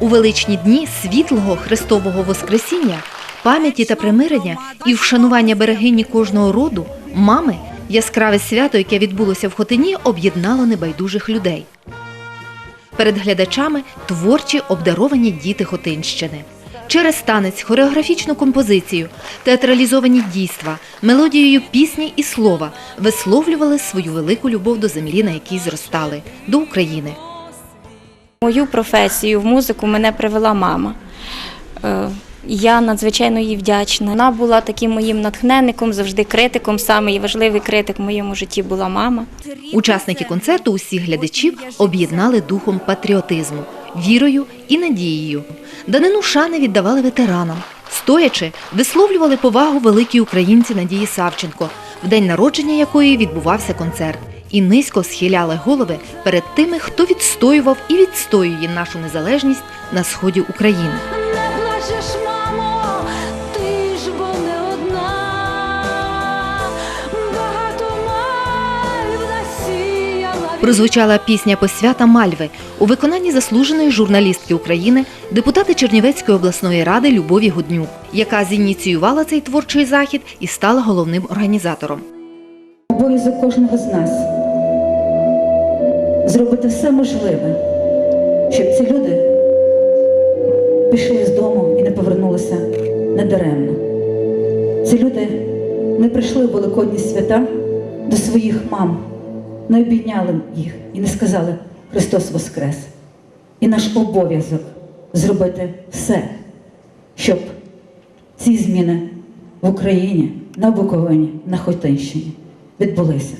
У величні дні світлого Христового Воскресіння, пам'яті та примирення і вшанування берегині кожного роду, мами, яскраве свято, яке відбулося в Хотині, об'єднало небайдужих людей. Перед глядачами творчі обдаровані діти Хотинщини. Через танець, хореографічну композицію, театралізовані дійства, мелодією пісні і слова висловлювали свою велику любов до землі, на якій зростали, до України. Мою професію в музику мене привела мама. Е, Я надзвичайно їй вдячна. Вона була таким моїм натхненником, завжди критиком. Самий важливий критик в моєму житті була мама. Учасники концерту усіх глядачів об'єднали духом патріотизму, вірою і надією. Данину шани віддавали ветеранам. Стоячи, висловлювали повагу великій українці Надії Савченко, в день народження якої відбувався концерт, і низько схиляли голови перед тими, хто відстоював і відстоює нашу незалежність на сході України. Не плачеш, мамо, ти ж бо не одна, багато мальв Прозвучала пісня посвята Мальви у виконанні заслуженої журналістки України, депутати Чернівецької обласної ради Любові Гуднюк, яка зініціювала цей творчий захід і стала головним організатором. Обов'язок кожного з нас зробити все можливе, щоб ці люди пішли з дому і не повернулися недаремно. Ці люди не прийшли в великодні свята до своїх мам, не обійняли їх і не сказали Христос Воскрес. І наш обов'язок зробити все, щоб ці зміни в Україні, на Буковині, на Хотинщині відбулися.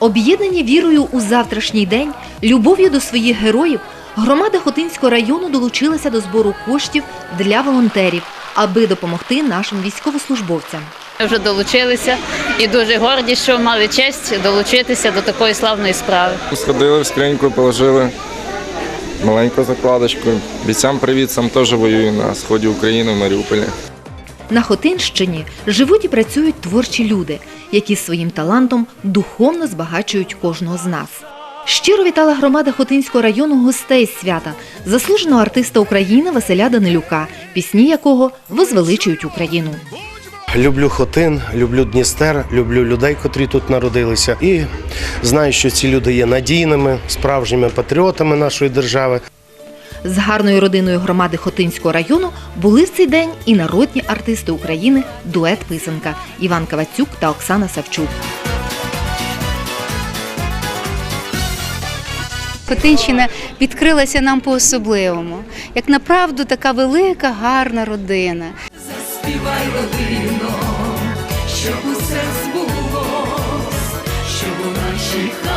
Об'єднані вірою у завтрашній день, любов'ю до своїх героїв, громада Хотинського району долучилася до збору коштів для волонтерів, аби допомогти нашим військовослужбовцям. Ми вже долучилися і дуже горді, що мали честь долучитися до такої славної справи. Сходили в скриньку, положили маленьку закладочку. Бійцям привіт, сам теж воюю на сході України в Маріуполі. На Хотинщині живуть і працюють творчі люди, які своїм талантом духовно збагачують кожного з нас. Щиро вітала громада Хотинського району гостей свята, заслуженого артиста України Василя Данилюка, пісні якого возвеличують Україну. Люблю Хотин, люблю Дністер, люблю людей, котрі тут народилися. І знаю, що ці люди є надійними, справжніми патріотами нашої держави. З гарною родиною громади Хотинського району були в цей день і народні артисти України дует писанка Іван Кавацюк та Оксана Савчук. Хотинщина відкрилася нам по-особливому, як направду така велика, гарна родина. Співай родино, щоб усе збулось, щоб у нашій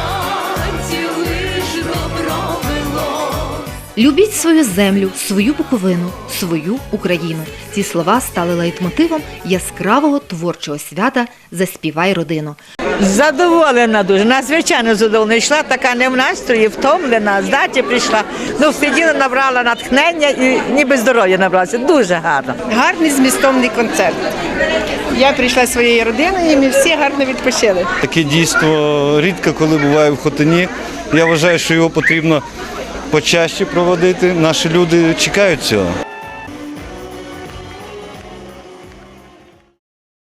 Любіть свою землю, свою Буковину, свою Україну. Ці слова стали лейтмотивом яскравого творчого свята Заспівай родину. Задоволена дуже, надзвичайно задоволена. Йшла така не в настрої, втомлена, з даті прийшла. Ну, сиділа, набрала натхнення і ніби здоров'я набралася. Дуже гарно. гарний змістовний концерт. Я прийшла зі своєю родиною, і ми всі гарно відпочили. Таке дійство рідко коли буває в Хотині. Я вважаю, що його потрібно почаще проводити. Наші люди чекають цього.